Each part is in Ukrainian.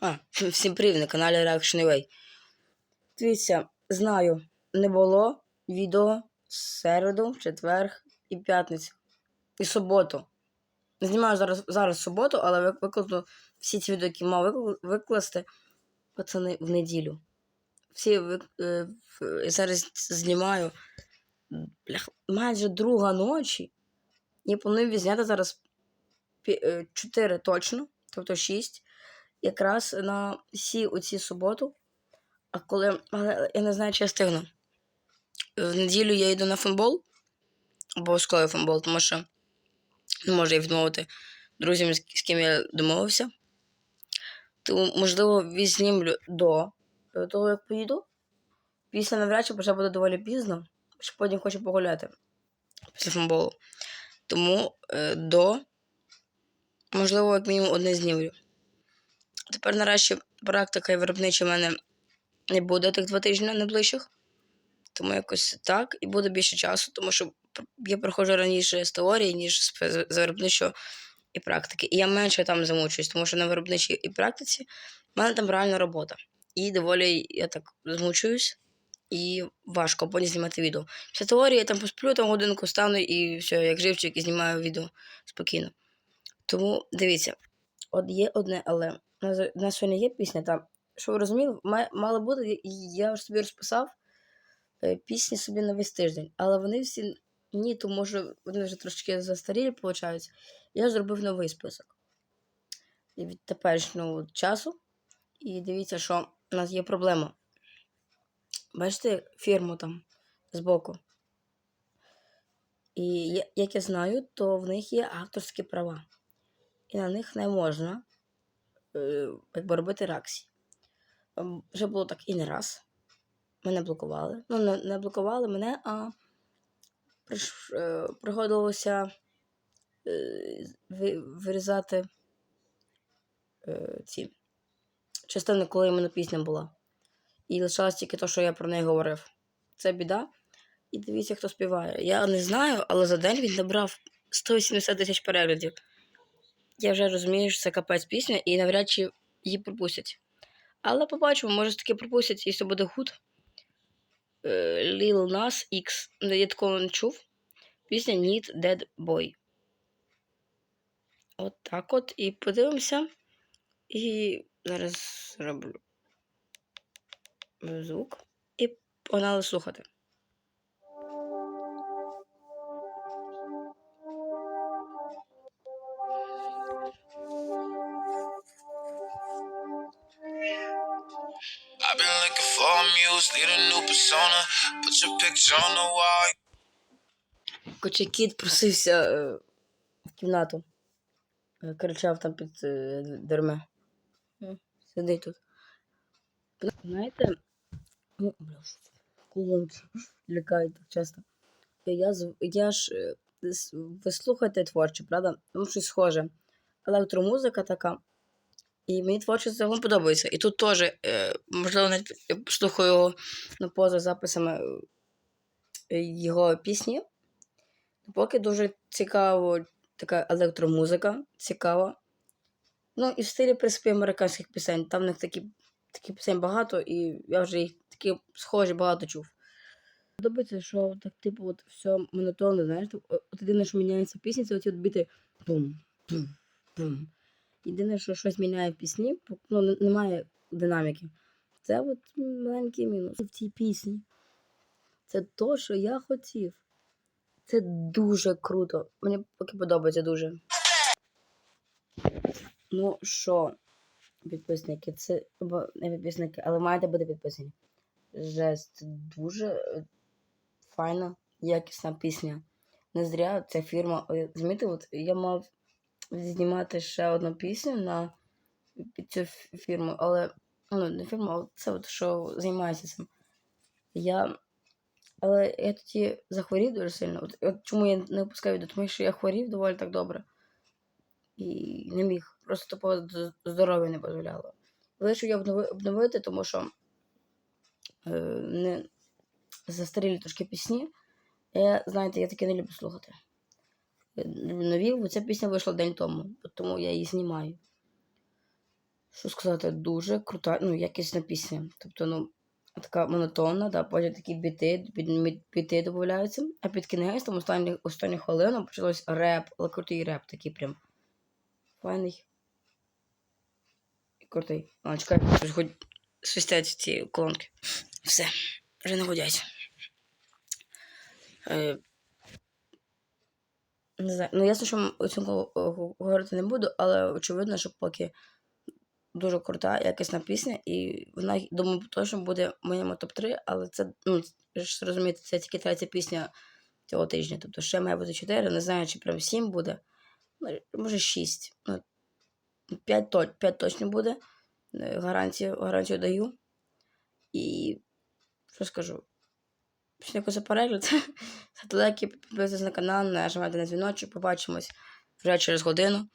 А, всім привіт на каналі Reaction Away. Дивіться, знаю, не було відео середу, четвер і п'ятницю. І суботу. Знімаю зараз, зараз суботу, але викладу всі ці відео, які мав викласти пацани, в неділю. Всі ви- е, зараз знімаю блях, майже друга ночі. Я планую відзняти зараз 4 точно, тобто 6 якраз на всі оці суботу. А коли. Я не знаю, чи я стигну. В неділю я йду на футбол. Обов'язково футбол, тому що не можу я відмовити друзям, з ким я домовився. Тому, можливо, відзнімлю до того, як поїду. Після навряд чи вже буде доволі пізно, що потім хочу погуляти після футболу. Тому е, до, можливо, як мінімум одне знімлю. Тепер нарешті практика і виробнича в мене не буде тих два тижні найближчих. Тому якось так, і буде більше часу, тому що я проходжу раніше з теорії, ніж з виробничого і практики. І я менше там замучуюсь, тому що на виробничій і практиці в мене там реальна робота. І доволі я так змучуюсь, і важко потім знімати відео. Після теорії я там посплю, там годинку стану і все, як живчик, і знімаю відео спокійно. Тому дивіться, от є одне, але у нас, сьогодні є пісня, там, що ви розуміли, мало бути, я ж собі розписав е, пісні собі на весь тиждень, але вони всі ні, тому що вони вже трошки застарілі, виходить. Я зробив новий список. І від теперішнього часу. І дивіться, що у нас є проблема. Бачите фірму там збоку. І як я знаю, то в них є авторські права. І на них не можна якби робити реакції. Ем, Вже було так і не раз. Мене блокували. Ну, не, не блокували мене, а приш, е, приходилося е, вирізати е, ці частини, коли іменно пісня була. І лишалось тільки те, що я про неї говорив. Це біда. І дивіться, хто співає. Я не знаю, але за день він набрав 180 тисяч переглядів. Я вже розумію, що це капець пісня, і навряд чи її пропустять. Але побачимо, може таки пропустять, якщо буде гуд. Е, Lil Nas X. Я такого не чув. Пісня Need Dead Boy. От так от. І подивимося. І зараз зроблю звук. І погнали слухати. I've been looking for a muse, need a new persona. Put your picture on the wall. Хоча кіт просився е, в кімнату. Е, Кричав там під е, дверми. М, Сидить тут. Знаєте, ну, лякають так часто. Е, Я, я ж е, ви слухаєте творче, правда? Ну, щось схоже. Електромузика така. І мені творчість загалом подобається. І тут теж, е, можливо, навіть слухаю ну, поза записами е, його пісні. Поки дуже цікаво, така електромузика цікава. Ну, і в стилі, в принципі, американських пісень. Там в них такі, такі пісень багато, і я вже їх такі схожі багато чув. Подобається, що так, типу, от все монотонно, знаєш, от єдине, що міняється в пісні, це оці от біти бум, бум, бум. Єдине, що щось міняє в пісні, ну, немає динаміки. Це от маленький мінус в цій пісні. Це то, що я хотів. Це дуже круто. Мені поки подобається дуже. Ну що, підписники, це або не підписники, але маєте бути підписані. Жесть, дуже е, файна, якісна пісня. Не зря ця фірма. Ой, Розумієте, от я мав знімати ще одну пісню на цю фірму, але ну, не фірму, а це от що займається цим. Я але я тоді захворів дуже сильно. От, от чому я не опускаю відео? Тому що я хворів доволі так добре. І не міг. Просто тупо здоров'я не дозволяло. Вирішив я обнови, обновити, тому що е, не застарілі трошки пісні. Я, знаєте, я таке не люблю слухати. Нові, ця пісня вийшла день тому, тому я її знімаю. що сказати, дуже крута, ну, якісна пісня. Тобто, ну, така монотонна, да, потім такі біти, біти додаються, а під кінець, там останні, останні хвилину почалось реп, але крутий реп, такий прям файний. І крутий. А, чекай, щось хоч свистять ці колонки. Все, вже не годять. Е, не знаю. Ну, ясно, що оцінку е, говорити не буду, але очевидно, що поки дуже крута, якісна пісня, і вона, думаю, точно буде в моєму топ-3, але це, ну, ж розумієте, це тільки третя пісня цього тижня. Тобто ще має бути 4, не знаю, чи прям 7 буде. Може 6. Ну, 5, то, 5 точно буде. Е, Гарантію, гарантію даю. І що скажу? Дякую за перегляд. Ставте підписуйтесь на канал, нажимайте на дзвіночок, побачимось вже через годину.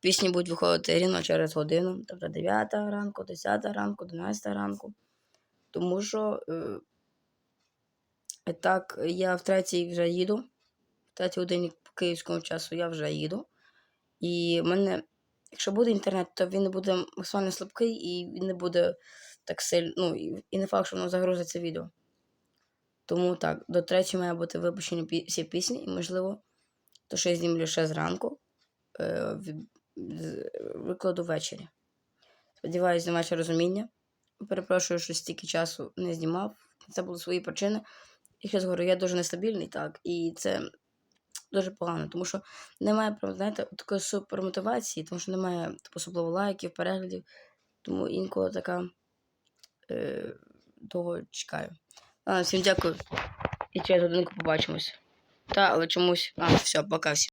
Пісні будуть виходити рівно через годину, тобто 9 ранку, 10 ранку, 11 ранку. Тому що е, так, я в третій вже їду. В третій годині по київському часу я вже їду. І в мене, якщо буде інтернет, то він буде максимально слабкий і він не буде так сильно. Ну, і не факт, що воно загрузиться відео. Тому так, до третьої має бути випущені всі пісні, і, можливо, то, що я знімлю ще зранку, е, викладу ввечері. Сподіваюсь, на ваше розуміння. Перепрошую, що стільки часу не знімав. Це були свої причини. І ще говорю, я дуже нестабільний, так, і це дуже погано, тому що немає, знаєте, такої супермотивації, тому що немає типу, особливо лайків, переглядів. Тому інколи така е, того чекаю. А, всім дякую. І через годинку побачимось. Та, але чомусь. А, все, пока всім.